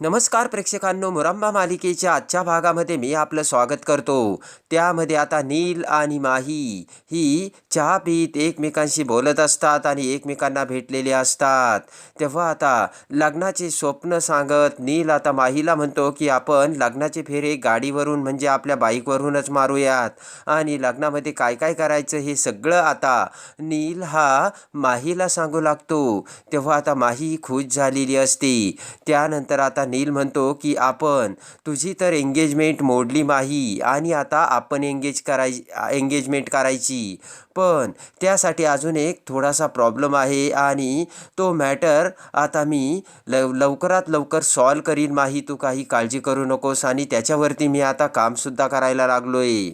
नमस्कार प्रेक्षकांनो मुरंबा मालिकेच्या आजच्या भागामध्ये मी आपलं स्वागत करतो. त्यामध्ये आता नील आणि माही ही चहा पीत एकमेकांशी बोलत असतात आणि एकमेकांना भेटलेले असतात. तेव्हा आता लग्नाचे स्वप्न सांगत नील आता माहीला म्हणतो की आपण लग्नाचे फेरे गाडीवरून म्हणजे आपल्या बाईकवरूनच मारूयात. आणि लग्नामध्ये काय काय करायचं हे सगळं आता नील हा माहीला सांगू लागतो. तेव्हा आता माही खुश झालेली असते. त्यानंतर आता नील म्हणतो की आपण तुझी तर एंगेजमेंट मोडली माही आणि आता आपण एंगेज करायची एंगेजमेंट करायची. पण त्यासाठी अजून एक थोडासा प्रॉब्लेम आहे आणि तो मॅटर आता मी लव लवकरात लवकर सॉल्व करीन. माही तू काही काळजी करू नकोस आणि त्याच्यावरती मी आता कामसुद्धा करायला लागलो आहे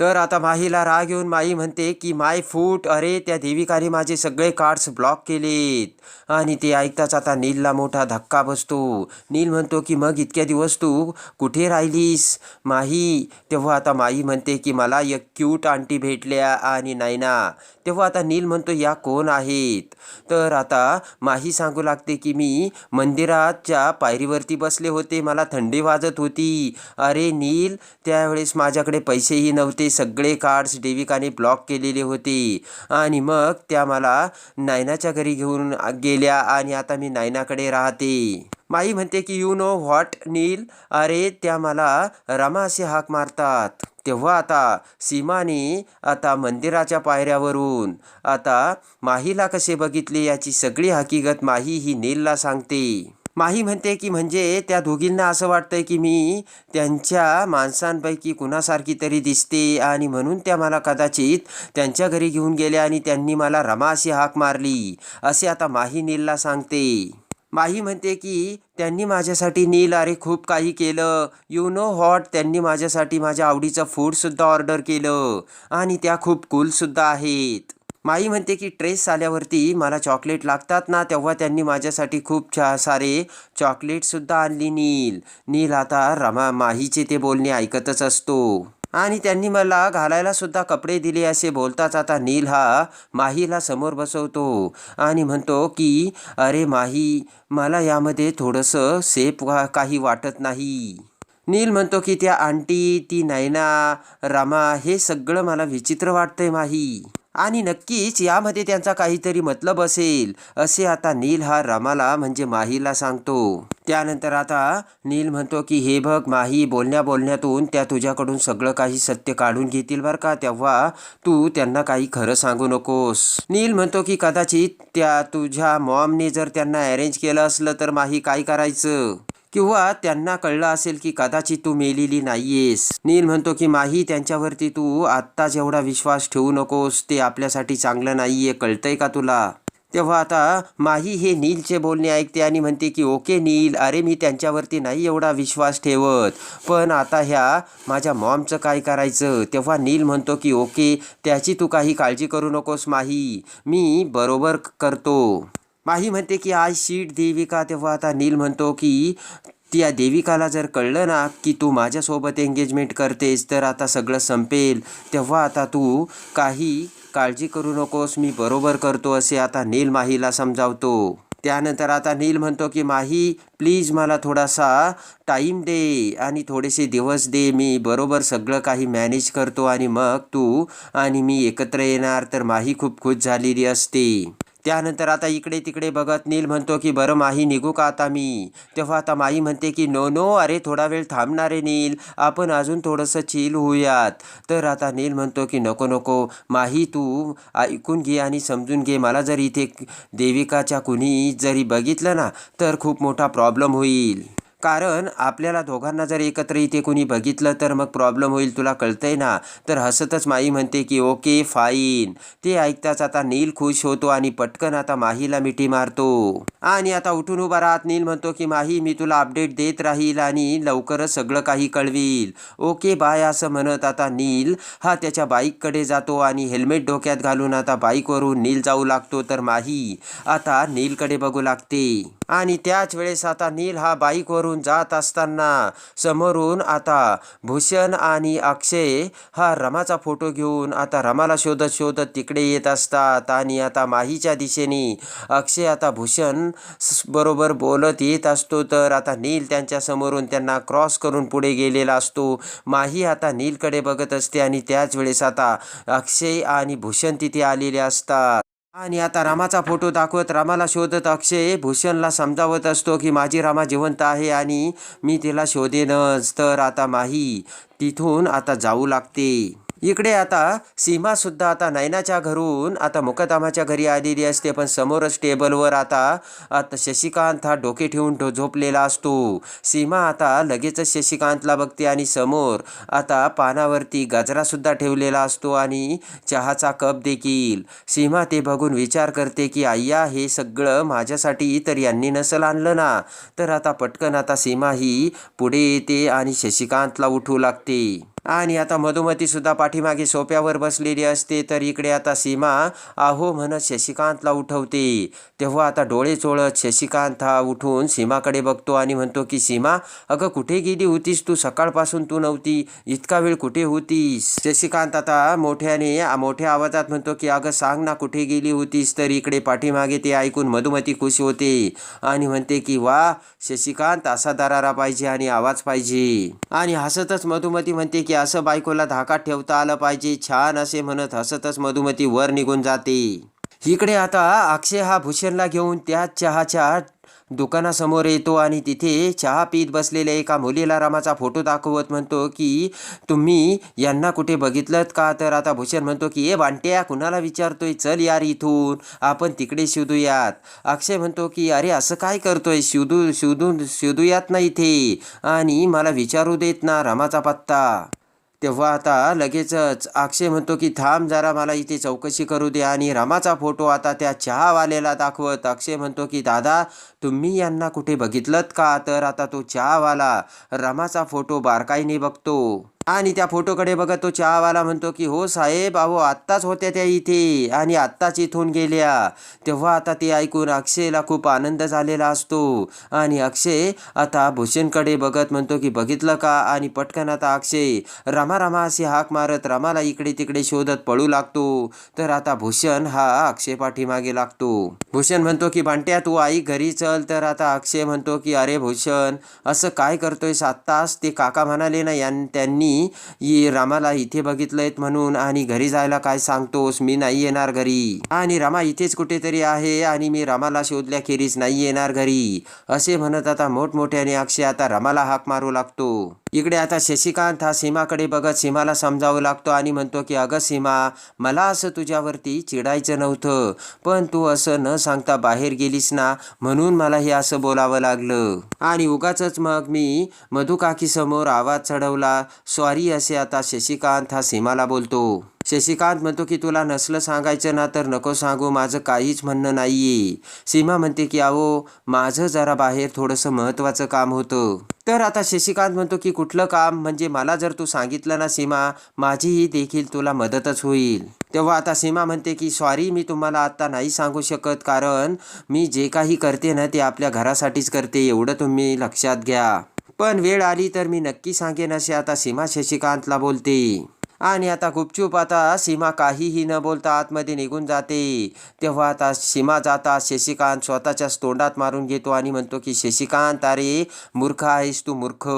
तर आता माहीला राग येऊन माई म्हणते की माय फूट अरे त्या देविकाने माझे सगळे कार्ड्स ब्लॉक केलेत. आणि ते ऐकताच आता नीलला मोठा धक्का बसतो. नील म्हणतो की मग इतक्या दिवस तू कुठे राहिलीस? माही तेव्हा आता माई म्हणते की मला एक क्यूट आंटी भेटल्या आणि नाही ना. तेव्हा आता नील म्हणतो या कोण आहेत? तर आता माही सांगू लागते की मी मंदिराच्या पायरीवरती बसले होते. मला थंडी वाजत होती. अरे नील त्यावेळेस माझ्याकडे पैसेही नव्हते. सगळे कार्ड्स देविकाने ब्लॉक केलेले होते. आणि मग त्या मला नायनाच्या घरी घेऊन गेल्या आणि आता मी नायनाकडे राहते. माई म्हणते की यू नो व्हॉट नील अरे त्या मला रमा असे हाक मारतात. तेव्हा आता सीमाने आता मंदिराच्या पायऱ्यावरून आता माहीला कसे बघितले याची सगळी हकीकत माही ही नीलला सांगते. माही म्हणते की म्हणजे त्या दोघींना असं वाटतंय की मी त्यांच्या माणसांपैकी कुणासारखी तरी दिसते आणि म्हणून त्या मला कदाचित त्यांच्या घरी घेऊन गेल्या आणि त्यांनी मला रमा अशी हाक मारली असे आता माही नीलला सांगते. माही म्हणते की त्यांनी माझ्यासाठी नील अरे खूप काही केलं. यू नो हॉट त्यांनी माझ्यासाठी माझ्या आवडीचं फूडसुद्धा ऑर्डर केलं. आणि त्या खूप कूलसुद्धा आहेत. माई म्हणते की ट्रेस आल्यावरती मला चॉकलेट लागतात ना तेव्हा त्यांनी माझ्यासाठी खूप छा सारे चॉकलेटसुद्धा आणली नील. नील आता रमा माहीचे ते बोलणे ऐकतच असतो. आणि त्यांनी मला घालायला सुद्धा कपडे दिले असे बोलताच आता नील हा माहीला समोर बसवतो आणि म्हणतो की अरे माही मला यामध्ये थोडंसं सेफ काही वाटत नाही. नील म्हणतो की त्या आंटी ती नैना रामा हे सगळं मला विचित्र वाटतंय माही. आणि नक्कीच यामध्ये त्यांचा काहीतरी मतलब असेल असे आता नील हा रमाला म्हणजे माहीला सांगतो. त्यानंतर आता नील म्हणतो की हे बघ माही बोलण्या बोलण्यातून त्या तुझ्याकडून सगळं काही सत्य काढून घेतील बरं का? तेव्हा तू त्यांना काही खरं सांगू नकोस. नील म्हणतो की कदाचित त्या तुझ्या मॉमने जर त्यांना अरेंज केलं असलं तर माही काय करायचं? किंवा त्यांना कळलं असेल की कदाचित तू मेलेली नाहीयेस. नील म्हणतो की माही त्यांच्यावरती तू आत्ताच एवढा विश्वास ठेवू नकोस. ते आपल्यासाठी चांगलं नाहीये. कळतंय का तुला? तेव्हा आता माही हे नीलचे बोलणे ऐकते आणि म्हणते की ओके नील अरे मी त्यांच्यावरती नाही एवढा विश्वास ठेवत. पण आता ह्या माझ्या मॉमचं काय करायचं? तेव्हा नील म्हणतो की ओके त्याची तू काही काळजी करू नकोस माही. मी बरोबर करतो. माही म्हणते की आज शीट देविका तेव्हा आता नील म्हणतो की त्या देविकाला जर कळलं ना की तू माझ्यासोबत एंगेजमेंट करतेस तर आता सगळं संपेल. तेव्हा आता तू काही काळजी करू नकोस मी बरोबर करतो असे आता नील माहीला समजावतो. त्यानंतर आता नील म्हणतो की माही प्लीज मला थोडासा टाईम दे आणि थोडेसे दिवस दे. मी बरोबर सगळं काही मॅनेज करतो आणि मग तू आणि मी एकत्र येणार तर माही खूप खुश झालेली असते. त्यानंतर आता इकडे तिकडे बघत नील म्हणतो की बरं माही निघू का आता मी? तेव्हा आता माही म्हणते की नो नो अरे थोडा वेळ थांबणार आहे नील. आपण अजून थोडंसं चिल होऊयात. तर आता नील म्हणतो की नको नको. माही तू ऐकून घे आणि समजून घे. मला जर इथे देविकाच्या कुणी जरी बघितलं ना तर खूप मोठा प्रॉब्लेम होईल. कारण आपल्याला दोघांना जर एकत्र इथे कोणी बघितलं तर मग प्रॉब्लेम होईल तुला कळतंय ना? तर हसतच माई म्हणते की ओके फाईन ते ऐकताच आता नील खुश होतो आणि पटकन आता माहीला मिठी मारतो. आणि आता उठून उभा राहत नील म्हणतो की माही मी तुला अपडेट देत राहील आणि लवकरच सगळं काही कळवील. ओके बाय असं म्हणत आता नील हा त्याच्या बाईककडे जातो आणि हेल्मेट डोक्यात घालून आता बाईकवरून नील जाऊ लागतो. तर माही आता नीलकडे बघू लागते. आणि त्याच वेळेस आता नील हा बाईकवरून जात असताना समोरून आता भूषण आणि अक्षय हा रमाचा फोटो घेऊन आता रमाला शोधत शोधत तिकडे येत असतात. आणि आता माहीच्या दिशेने अक्षय आता भूषण स- बरोबर बोलत येत असतो. तर आता नील त्यांच्या समोरून त्यांना क्रॉस करून पुढे गेलेला असतो. माही आता नीलकडे बघत असते आणि त्याच वेळेस आता अक्षय आणि भूषण तिथे आलेले असतात. आणि आता रामाचा फोटो दाखवत रामाला शोधत अक्षय भूषणला समजावत असतो की माझी रामा जिवंत आहे आणि मी तिला शोधेनच. तर आता माही तिथून आता जाऊ लागते. इकडे आता सीमा सुद्धा आता नयनाच्या घरून आता मुकदमाच्या घरी आलेली असते पण समोरच टेबलवर आता आता शशिकांत हा डोके ठेवून झोपलेला असतो. सीमा आता लगेचच शशिकांतला बघते आणि समोर आता पानावरती गजरासुद्धा ठेवलेला असतो आणि चहाचा कप देखील. सीमा ते बघून विचार करते की आय्या हे सगळं माझ्यासाठी तर यांनी नसल आणलं ना. तर आता पटकन आता सीमा ही पुढे येते आणि शशिकांतला उठू लागते. आणि आता मधुमतीसुद्धा पाठीमागे सोप्यावर बसलेली असते तर इकडे आता सीमा आहो म्हणत शशिकांतला उठवते. तेव्हा आता डोळे चोळत शशिकांत हा उठून सीमाकडे बघतो आणि म्हणतो की सीमा अगं कुठे गेली होतीस तू? सकाळपासून तू नव्हती. इतका वेळ कुठे होतीस? शशिकांत आता मोठ्याने मोठ्या आवाजात म्हणतो की अगं सांग ना कुठे गेली होतीस? तर इकडे पाठीमागे ते ऐकून मधुमती खुश होते आणि म्हणते की वा शशिकांत असा दरारा पाहिजे आणि आवाज पाहिजे. आणि हसतच मधुमती म्हणते की असं बायकोला धाकात ठेवता आलं पाहिजे. छान असे म्हणत हसतच मधुमती वर निघून जाते. इकडे आता अक्षय हा भूषणला घेऊन त्याच चहाच्या दुकानासमोर येतो आणि तिथे चहा पीत बसलेल्या एका मुलीला रामाचा फोटो दाखवत म्हणतो की तुम्ही यांना कुठे बघितलं का? तर आता भूषण म्हणतो की ए बांट्या कुणाला विचारतोय? चल यार इथून. आपण तिकडे शोधूयात अक्षय म्हणतो की अरे असं काय करतोय? शोधू शोधून शोधूयात ना इथे. आणि मला विचारू देत ना रामाचा पत्ता. तेव्हा आता लगेचच अक्षय म्हणतो की थांब जरा मला इथे चौकशी करू दे. आणि रामाचा फोटो आता त्या चहावाल्याला दाखवत अक्षय म्हणतो की दादा तुम्ही यांना कुठे बघितलं का? तर आता तो चहावाला रामाचा फोटो बारकाईने बघतो. आणि त्या फोटोकडे बघत तो चहावाला म्हणतो की हो साहेब अहो आत्ताच होत्या त्या इथे आणि आत्ताच इथून गेल्या. तेव्हा आता ते ऐकून अक्षयला खूप आनंद झालेला असतो. आणि अक्षय आता भूषणकडे बघत म्हणतो की बघितलं का? आणि पटकन आता अक्षय रामा रामा अशी हाक मारत रामाला इकडे तिकडे शोधत पळू लागतो. तर आता भूषण हा अक्षय पाठीमागे लागतो. भूषण म्हणतो की भांट्या तू आई घरी चल. तर आता अक्षय म्हणतो की अरे भूषण असं काय करतोयस आत्ताच? ते काका म्हणाले ना यां त्यांनी ये रामाला इथे बघितलंयत म्हणून आणि घरी जायला काय सांगतोस? मी नाही येणार घरी. आणि रामा इथेच कुठेतरी आहे आणि मी रामाला शोधल्याखेरीज नाही येणार घरी. असे म्हणत आता मोठमोठ्याने अक्षय आता रामाला हाक मारू लागतो. इकडे आता शशिकांत हा सीमाकडे बघत सीमाला समजावं लागतो आणि म्हणतो की अगं सीमा मला असं तुझ्यावरती चिडायचं नव्हतं पण तू असं न सांगता बाहेर गेलीस ना म्हणून मला हे असं बोलावं लागलं. आणि उगाच मग मी मधुकाकीसमोर आवाज चढवला सॉरी असे आता शशिकांत हा सीमाला बोलतो. शशिकांत म्हणतो की तुला नसलं सांगायचं ना तर नको सांगू. माझं काहीच म्हणणं नाहीये. सीमा म्हणते की अहो माझं जरा बाहेर थोडंसं महत्त्वाचं काम होतं. तर आता शशिकांत म्हणतो की कुठलं काम? म्हणजे मला जर तू सांगितलं ना सीमा माझीही देखील तुला मदतच होईल. तेव्हा आता सीमा म्हणते की सॉरी मी तुम्हाला आत्ता नाही सांगू शकत. कारण मी जे काही करते ना ते आपल्या घरासाठीच करते. एवढं तुम्ही लक्षात घ्या. पण वेळ आली तर मी नक्की सांगेन असे आता सीमा शशिकांतला बोलते. आणि आता गुपचूप आता सीमा काहीही न बोलता आतमध्ये निघून जाते. तेव्हा आता सीमा जाता शशिकांत स्वतःच्याच तोंडात मारून घेतो आणि म्हणतो की शशिकांत अरे मूर्ख आहेस तू मूर्ख.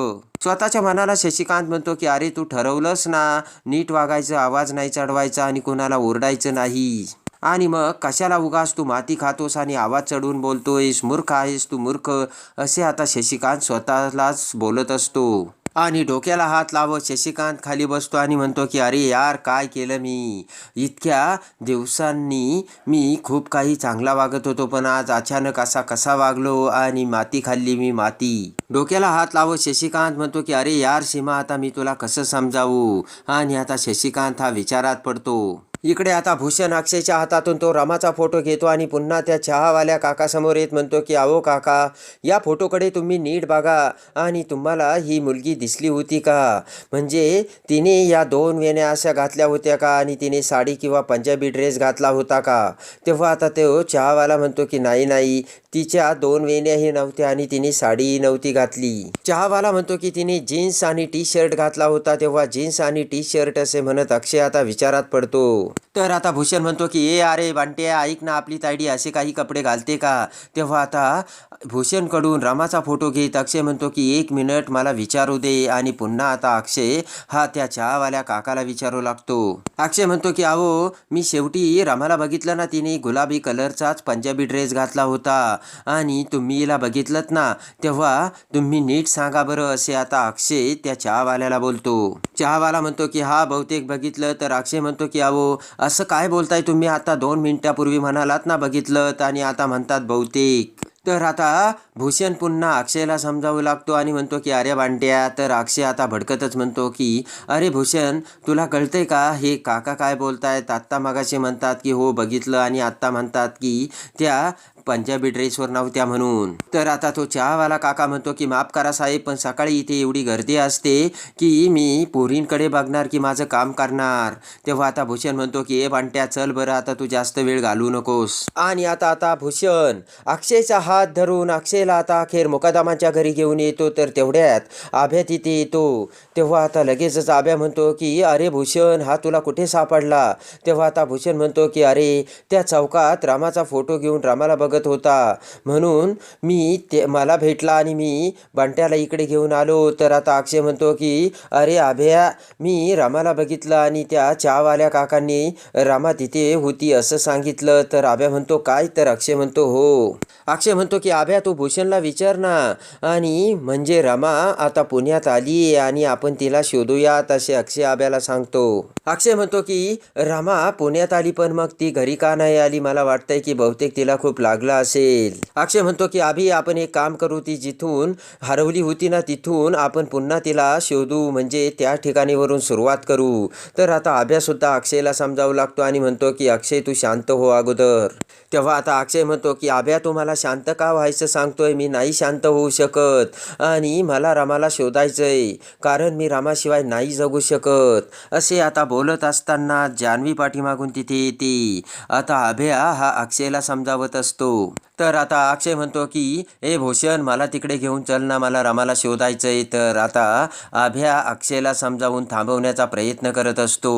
स्वतःच्या मनाला शशिकांत म्हणतो की अरे तू ठरवलंस ना नीट वागायचं आवाज नाही चढवायचा आणि कोणाला ओरडायचं नाही. आणि मग कशाला उगास तू माती खातोस आणि आवाज चढवून बोलतोयस? मूर्ख आहेस तू मूर्ख. असे आता शशिकांत स्वतःलाच बोलत असतो. आणि डोक्याला हात लावत शशिकांत खाली बसतो आणि म्हणतो की अरे यार काय केलं मी? इतक्या दिवसांनी मी खूप काही चांगला वागत होतो पण आज अचानक असा कसा वागलो आणि माती खाल्ली मी माती. डोक्याला हात लावत शशिकांत म्हणतो की अरे यार सीमा आता मी तुला कसं समजावू? आणि आता शशिकांत हा विचारात पडतो. इकडे आता भूषण अक्षयच्या हातातून तो रमाचा फोटो घेतो आणि पुन्हा त्या चहावाल्या काकासमोर येत म्हणतो की अहो काका या फोटोकडे तुम्ही नीट बघा आणि तुम्हाला ही मुलगी दिसली होती का? म्हणजे तिने या दोन वेण्या अशा घातल्या होत्या का आणि तिने साडी किंवा पंजाबी ड्रेस घातला होता का? तेव्हा आता तो चहावाला म्हणतो की नाही नाही तिच्या दोन वेण्याही नव्हत्या आणि तिने साडीही नव्हती घातली. चहावाला म्हणतो की तिने जीन्स आणि टी शर्ट घातला होता तेव्हा जीन्स आणि टी शर्ट असे म्हणत अक्षय आता विचारात पडतो. तर आता भूषण म्हणतो की ए अरे बांट्या ऐक ना आपली तायडी असे काही कपडे घालते का? तेव्हा आता भूषणकडून रामाचा फोटो घेत अक्षय म्हणतो की एक मिनिट मला विचारू दे. आणि पुन्हा आता अक्षय हा त्या चहावाल्या काकाला विचारू लागतो. अक्षय म्हणतो की अहो मी शेवटी रमाला बघितलं ना तिने गुलाबी कलरचाच पंजाबी ड्रेस घातला होता. आणि तुम्ही हिला बघितलं ना तेव्हा तुम्ही नीट सांगा बरं असे आता अक्षय त्या चहावाल्याला बोलतो. चहावाला म्हणतो की हा बहुतेक बघितलं तर अक्षय म्हणतो की अहो असं काय बोलताय तुम्ही? आता दोन मिनिटापूर्वी म्हणालात ना बघितलं आणि आता म्हणतात बहुतेक. तर आता भूषण पुन्हा अक्षयला समजावू लागतो आणि म्हणतो की अरे बांड्या तर अक्षय आता भडकतच म्हणतो की अरे भूषण तुला कळतंय का? हे काका काय बोलतायत? आत्ता मगाशी म्हणतात की हो बघितलं आणि आत्ता म्हणतात की त्या पंजाबी ड्रेसवर नव्हत्या म्हणून. तर आता तो चहावाला काका म्हणतो की माफ करा साहेब पण सकाळी इथे एवढी गर्दी असते की मी पोरींकडे बघणार की माझं काम करणार. तेव्हा आता भूषण म्हणतो की ए बांट्या चल बरं आता तू जास्त वेळ घालू नकोस. आणि आता आता भूषण अक्षयचा हात धरून अक्षयला आता अखेर मुकादामाच्या घरी घेऊन येतो तर तेवढ्यात आभ्या तिथे येतो. तेव्हा आता लगेचच आभ्या म्हणतो की अरे भूषण हा तुला कुठे सापडला? तेव्हा आता भूषण म्हणतो की अरे त्या चौकात रामाचा फोटो घेऊन रामाला बघत होता. म्हणून मी ते मला भेटला आणि मी बंट्याला इकडे घेऊन आलो. तर आता अक्षय म्हणतो की अरे आभ्या मी रामाला बघितलं आणि त्या चहावाल्या काकांनी रामा तिथे होती असं सांगितलं. तर आभ्या म्हणतो काय? तर अक्षय म्हणतो हो. अक्षय म्हणतो की आभ्या तू भूषणला विचार ना. आणि म्हणजे रमा आता पुण्यात आली आणि आपण तिला शोधूयात असे अक्षय आभ्याला सांगतो. अक्षय म्हणतो की रमा पुण्यात आली पण मग ती घरी का नाही आली? मला वाटतंय की बहुतेक तिला खूप लागला असेल. अक्षय म्हणतो की आभी आपण एक काम करू ती जिथून हरवली होती ना तिथून आपण पुन्हा तिला शोधू म्हणजे त्या ठिकाणीवरून सुरुवात करू. तर आता आभ्यासुद्धा अक्षयला समजावू लागतो आणि म्हणतो की अक्षय तू शांत हो अगोदर. तेव्हा आता अक्षय म्हणतो की आभ्या तुम्हाला शांत का व्हायचं सांगतोय? मी नाही शांत होऊ शकत. आणि मला रामाला शोधायचंय. कारण मी रामाशिवाय नाही जगू शकत. असे आता बोलत असताना जान्हवी पाठीमागून तिथे येते. आता अभया हा अक्षयला समजावत असतो. तर आता अक्षय म्हणतो की ए भूषण मला तिकडे घेऊन चल ना मला रामाला शोधायचं आहे तर आता अभ्या अक्षयला समजावून थांबवण्याचा प्रयत्न करत असतो.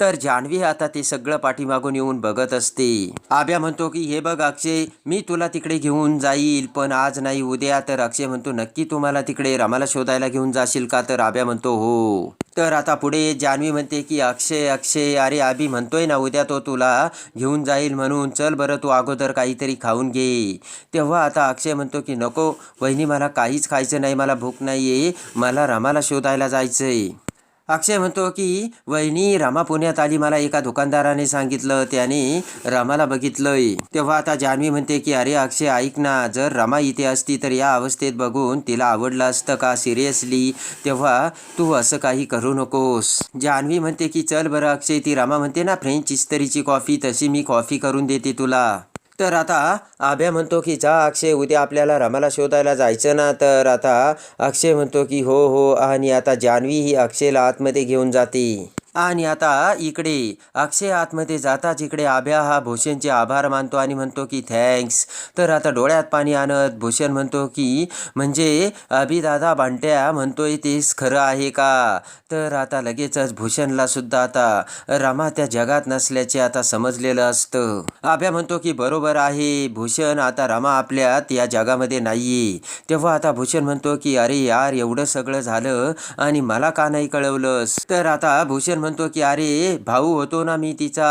तर जान्हवी आता ते सगळं पाठीमागून येऊन बघत असते. आभ्या म्हणतो की हे बघ अक्षय मी तुला तिकडे घेऊन जाईल पण आज नाही उद्या. तर अक्षय म्हणतो नक्की तुम्हाला तिकडे रामाला शोधायला घेऊन जाशील का? तर आभ्या म्हणतो हो. तर आता पुढे जान्हवी म्हणते की अक्षय अक्षय अरे आभी म्हणतोय ना उद्या तो तुला घेऊन जाईल म्हणून. चल बरं तू अगोदर काहीतरी खाऊन घे. तेव्हा आता अक्षय म्हणतो की नको वहिनी मला काहीच खायचं नाही मला भूक नाही आहे मला रमाला शोधायला जायचं आहे अक्षय म्हणतो की वहिनी रामा पुण्यात आली. मला एका दुकानदाराने सांगितलं. त्याने रामाला बघितलंय. तेव्हा आता जान्हवी म्हणते की अरे अक्षय ऐक ना. जर रमा इथे असती तर या अवस्थेत बघून तिला आवडलं असतं का? सिरियसली. तेव्हा तू असं काही करू नकोस. जान्हवी म्हणते की चल बरं अक्षय. ती रामा म्हणते ना फ्रेंच इस्तरीची कॉफी. तशी मी कॉफी करून देते तुला. तर आता आभ्या म्हणतो की जा अक्षय उद्या आपल्याला रमाला शोधायला जायचं ना. तर आता अक्षय म्हणतो की हो हो. आणि आता जान्हवी ही अक्षयला आतमध्ये घेऊन जाते. आणि आता इकडे अक्षय आतमध्ये जाताच इकडे आभ्या हा भूषणचे आभार मानतो आणि म्हणतो की थँक्स. तर आता डोळ्यात पाणी आणत भूषण म्हणतो की म्हणजे अभिदादा भांट्या बांट्या म्हणतोय तेच खरं आहे का? तर आता लगेचच भूषणला सुद्धा आता रमा त्या जगात नसल्याचे आता समजलेलं असतं. आभ्या म्हणतो की बरोबर आहे भूषण आता रमा आपल्यात या जगामध्ये नाहीये. तेव्हा आता भूषण म्हणतो की अरे यार एवढं सगळं झालं आणि मला का नाही कळवलंस? तर आता भूषण म्हणतो की अरे भाऊ होतो ना मी तिचा.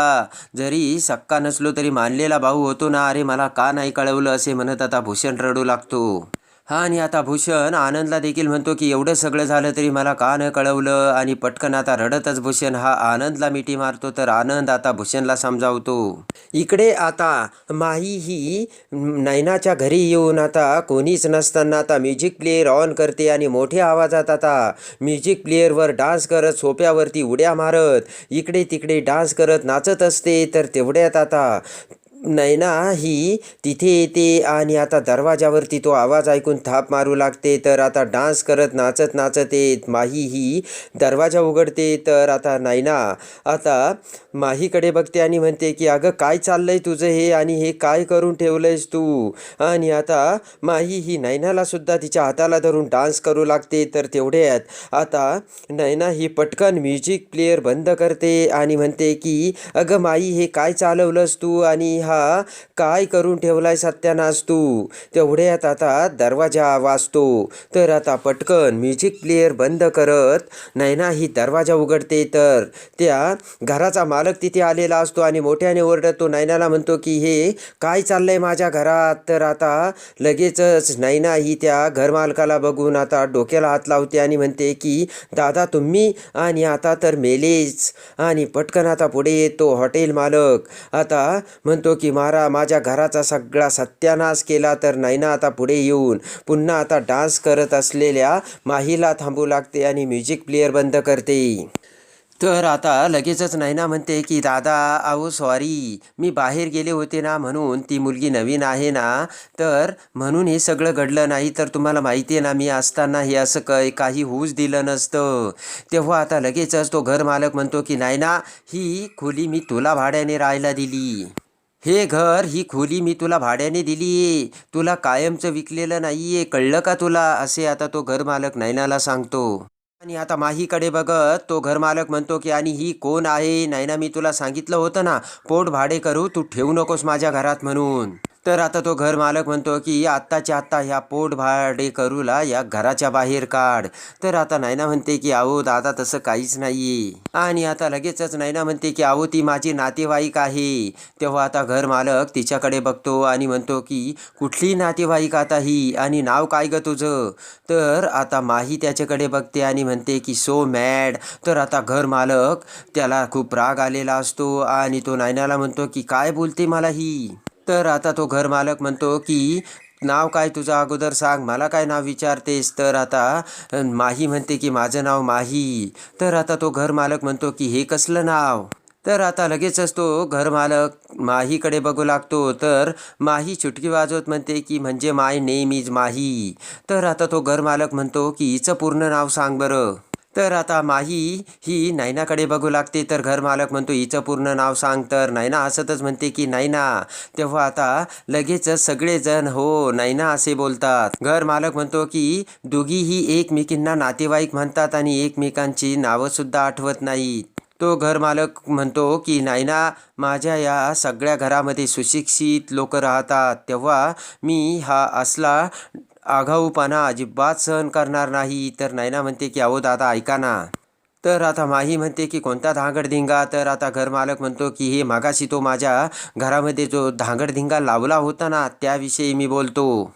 जरी सक्का नसलो तरी मानलेला भाऊ होतो ना. अरे मला का नाही कळवलं? असे म्हणत आता भूषण रडू लागतो. हा आणि आता भूषण आनंदला देखील म्हणतो की एवढं सगळं झालं तरी मला का न कळवलं? आणि पटकन आता रडतच भूषण हा आनंदला मिठी मारतो तर आनंद आता भूषणला समजावतो. इकडे आता माही ही नैनाच्या घरी येऊन आता कोणीच नसताना आता म्युझिक प्लेअर ऑन करते आणि मोठ्या आवाजात आता म्युझिक प्लेअरवर डान्स करत सोप्यावरती उड्या मारत इकडे तिकडे डान्स करत नाचत असते. तर तेवढ्यात आता नैना ही तिथे येते आणि आता दरवाजावरती तो आवाज ऐकून थाप मारू लागते. तर आता डान्स करत नाचत नाचत येत माही ही दरवाजा उघडते. तर आता नैना आता माहीकडे बघते आणि म्हणते की अगं काय चाललंय तुझं हे आणि हे काय करून ठेवलंयस तू? आणि आता माही ही नैनाला सुद्धा तिच्या हाताला धरून डान्स करू लागते. तर तेवढ्यात आता नैना ही पटकन म्युझिक प्लेअर बंद करते आणि म्हणते की अगं माई हे काय चालवलंस तू? आणि हा काय करून ठेवलाय सत्यानाश तू? तेवढ्यात आता दरवाजा वाजतो. तर आता पटकन म्युझिक प्लेअर बंद करत नैना ही दरवाजा उघडते तर. त्या घराचा मालक तिथे आलेला असतो आणि मोठ्याने ओरडत. तो नैनाला म्हणतो की हे काय चाललंय माझ्या घरात? तर आता लगेचच नैना ही त्या घरमालकाला बघून आता डोक्याला हात लावते आणि म्हणते की दादा तुम्ही आणि आता तर मेलेच. आणि पटकन आता पुढे येतो हॉटेल मालक. आता म्हणतो की मारा माझ्या घराचा सगळा सत्यानाश केला तर नैना आता पुढे येऊन पुन्हा आता डान्स करत असलेल्या माहीला थांबू लागते आणि म्युझिक प्लेअर बंद करते. तर आता लगेचच नैना म्हणते की दादा अहो सॉरी मी बाहेर गेले होते ना म्हणून ती मुलगी नवीन आहे ना. तर म्हणून हे सगळं घडलं नाही तर तुम्हाला माहिती आहे ना मी असताना हे असं काही काही होऊच दिलं नसतं. तेव्हा आता लगेचच तो घर मालक म्हणतो की नायना ही खोली मी तुला भाड्याने राहायला दिली. हे घर ही खोली मी तुला भाड्याने दिली. तुला कायमचं विकलेलं नाहीये. कळलं का तुला? असे आता तो घरमालक नैनाला सांगतो. आणि आता माहीकडे बघत तो घरमालक म्हणतो की आणि ही कोण आहे? नैना मी तुला सांगितलं होतं ना पोट भाडे करू तू ठेवू नकोस माझ्या घरात म्हणून. तर आता तो घर मालक म्हणतो की आत्ताच्या आत्ता ह्या पोटभाडे करूला या घराच्या बाहेर काढ. तर आता नायना म्हणते की आहो दादा तसं काहीच नाही आणि आता लगेचच नायना म्हणते की आहो ती माझी नातेवाईक आहे. तेव्हा आता घर मालक तिच्याकडे बघतो आणि म्हणतो की कुठली नातेवाईक आता ही? आणि नाव काय ग तुझं? तर आता माही त्याच्याकडे बघते आणि म्हणते की सो मॅड. तर आता घर मालक त्याला खूप राग आलेला असतो आणि तो नायनाला म्हणतो की काय बोलते मला ही? तर आता तो घरमालक म्हणतो की नाव काय तुझं? अगोदर सांग. मला काय नाव विचारतेस? तर आता माही म्हणते की माझं नाव माही. तर आता तो घरमालक म्हणतो की हे कसलं नाव? तर आता लगेचच तो घरमालक माहीकडे बघू लागतो. तर माही चुटकी वाजवत म्हणते की म्हणजे माय नेम इज माही. तर आता तो घरमालक म्हणतो की हिचं पूर्ण नाव सांग बरं. तर आता माही ही नैनाकडे बघू लागते. तर घरमालक म्हणतो हिचं पूर्ण नाव सांग. तर नैना हसतच म्हणते की नैना तेव्हा आता लगेचच सगळेजण हो नैना असे बोलतात. घरमालक म्हणतो की दोघीही एकमेकींना नातेवाईक म्हणतात आणि एकमेकांची नावंसुद्धा आठवत नाहीत. तो घरमालक म्हणतो की नायना माझ्या या सगळ्या घरामध्ये सुशिक्षित लोक राहतात. तेव्हा मी हा असला आघाऊपणा अजिबात सहन करणार नाही. तर नैना म्हणते की अहो दादा ऐका ना. तर आता माही म्हणते की कोणता धांगडधिंगा तर आता घरमालक म्हणतो की हे मागाशी तो माझ्या घरामध्ये जो धांगडधिंगा लावला होता ना त्याविषयी मी बोलतो.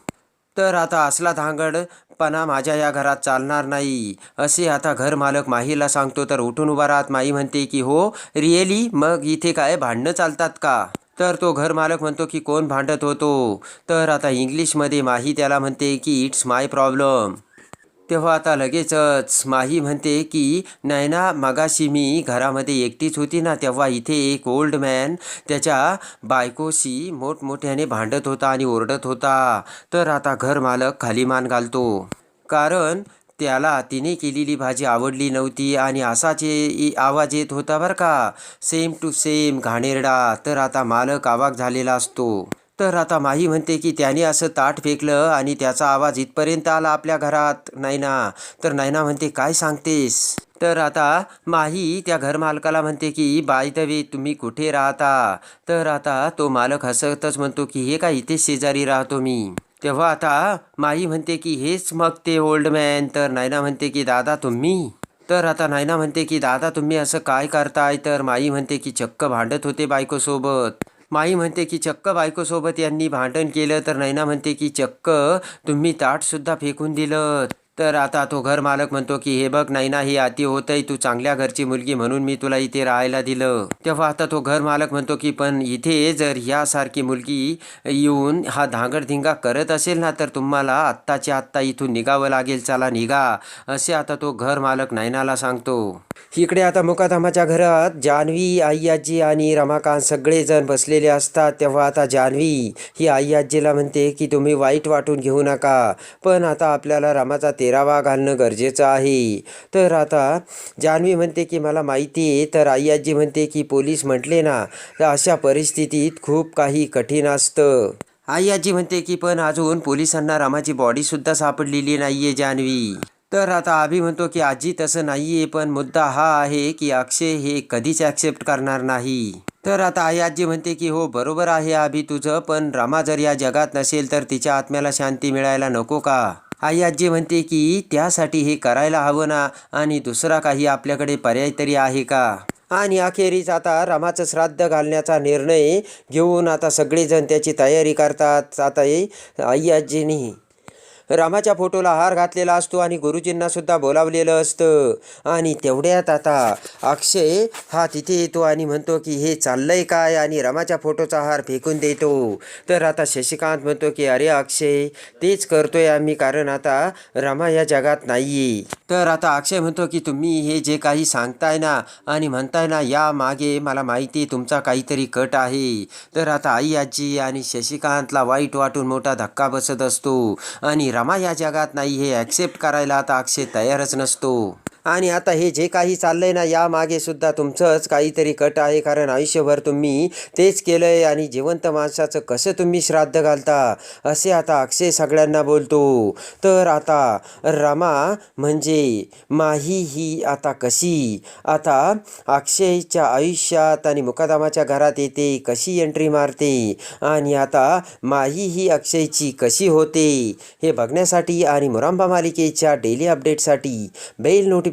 तर आता असला धांगडपणा माझ्या या घरात चालणार नाही. असे आता घरमालक माहीला सांगतो. तर उठून उभा राहत माही म्हणते की हो रिअली? मग इथे काय भांडणं चालतात का? तर तो घर मालक म्हणतो की कोण भांडत होतो? तर आता इंग्लिशमध्ये माही त्याला म्हणते की इट्स माय प्रॉब्लेम. तेव्हा आता लगेचच माही म्हणते की नैना मगाशी मी घरामध्ये एकटीच होती ना तेव्हा इथे एक ओल्ड मॅन त्याच्या बायकोशी मोठमोठ्याने भांडत होता आणि ओरडत होता. तर आता घर मालक खाली मान घालतो. कारण त्याला तिने केलेली भाजी आवडली नव्हती आणि असाच आवाज येत होता बरं का. सेम टू सेम घाणेरडा. तर आता मालक आवाक झालेला असतो. तर आता माही म्हणते की त्याने असं ताट फेकलं आणि त्याचा आवाज इथपर्यंत आला आपल्या घरात. नायना तर नायना म्हणते काय सांगतेस? तर आता माही त्या घरमालकाला म्हणते की बाय द वे तुम्ही कुठे राहता? तर आता तो मालक हसतच म्हणतो की हे काय इथेच शेजारी राहतो मी. तेव्हा आता माई म्हणते की हेच मग ते ओल्ड मॅन तर नायना म्हणते की दादा तुम्ही. तर आता नायना म्हणते की दादा तुम्ही असं काय करताय? तर माई म्हणते की चक्क भांडत होते बायकोसोबत. माई म्हणते की चक्क बायकोसोबत यांनी भांडण केलं. तर नैना म्हणते की चक्क तुम्ही ताटसुद्धा फेकून दिलं तर आता तो घर मालक म्हणतो की हे बघ नैना ही अति होतंय तू चांगल्या घरची मुलगी म्हणून मी तुला इथे राहायला दिलं. तेव्हा आता तो घर मालक म्हणतो की पण इथे जर ह्यासारखी मुलगी येऊन हा धांगडधिंगा करत असेल ना तर तुम्हाला आत्ताच्या आत्ता इथून निघावं लागेल. चला निघा. असे आता तो घर मालक नैनाला सांगतो. इकडे आता मुकाधामाच्या घरात जान्हवी आई आजी आणि रमाकांत सगळेजण बसलेले असतात. तेव्हा आता जान्हवी ही आई आजीला म्हणते की तुम्ही वाईट वाटून घेऊ नका. पण आता आपल्याला रमाचा तेरावा घालणं गरजेचं आहे. तर आता जान्हवी म्हणते की मला माहिती आहे. तर आई आजी म्हणते की पोलीस म्हटले ना तर अशा परिस्थितीत खूप काही कठीण असतं. आई आजी म्हणते की पण अजून पोलिसांना रामाची बॉडीसुद्धा सापडलेली नाही आहे जान्हवी. तर आता आभी म्हणतो की आजी तसं नाही आहे पण मुद्दा हा आहे की अक्षय हे कधीच ॲक्सेप्ट करणार नाही. तर आता आई आजी म्हणते की हो बरोबर आहे आभी तुझं पण रामा जर या जगात नसेल तर तिच्या आत्म्याला शांती मिळायला नको का? आई आजी म्हणते की त्यासाठी हे करायला हवं ना आणि दुसरा काही आपल्याकडे पर्याय तरी आहे का? आणि अखेरीस आता रामाचं श्राद्ध घालण्याचा निर्णय घेऊन आता सगळेजण त्याची तयारी करतात. आता आई आजीनी रामाच्या फोटोला हार घातलेला असतो आणि गुरुजींना सुद्धा बोलावलेलं असतं. आणि तेवढ्यात आता अक्षय हा तिथे येतो आणि म्हणतो की हे चाललंय काय? आणि रमाच्या फोटोचा हार फेकून देतो. तर आता शशिकांत म्हणतो की अरे अक्षय तेच करतोय आम्ही कारण आता रमा या जगात नाही तर आता अक्षय म्हणतो की तुम्ही हे जे काही सांगताय ना आणि म्हणताय ना या मागे मला माहिती तुमचा काहीतरी कट आहे. तर आता आई आजी आणि शशिकांतला वाईट वाटून मोठा धक्का बसत असतो. आणि रमा या जगात नाही हे ॲक्सेप्ट करायला आता अक्षय तयारच नसतो. आणि आता हे जे काही चाललंय ना यामागे सुद्धा तुमचंच काहीतरी कट आहे. कारण आयुष्यभर तुम्ही तेच केलंय आणि जिवंत माणसाचं कसं तुम्ही श्राद्ध घालता असे आता अक्षय सगळ्यांना बोलतो. तर आता रमा म्हणजे माही ही आता कशी? आता अक्षयच्या आयुष्यात आणि मुकादामाच्या घरात येते कशी एंट्री मारते आणि आता माही ही अक्षयची कशी होते हे बघण्यासाठी आणि मुरांबा मालिकेच्या डेली अपडेटसाठी बेल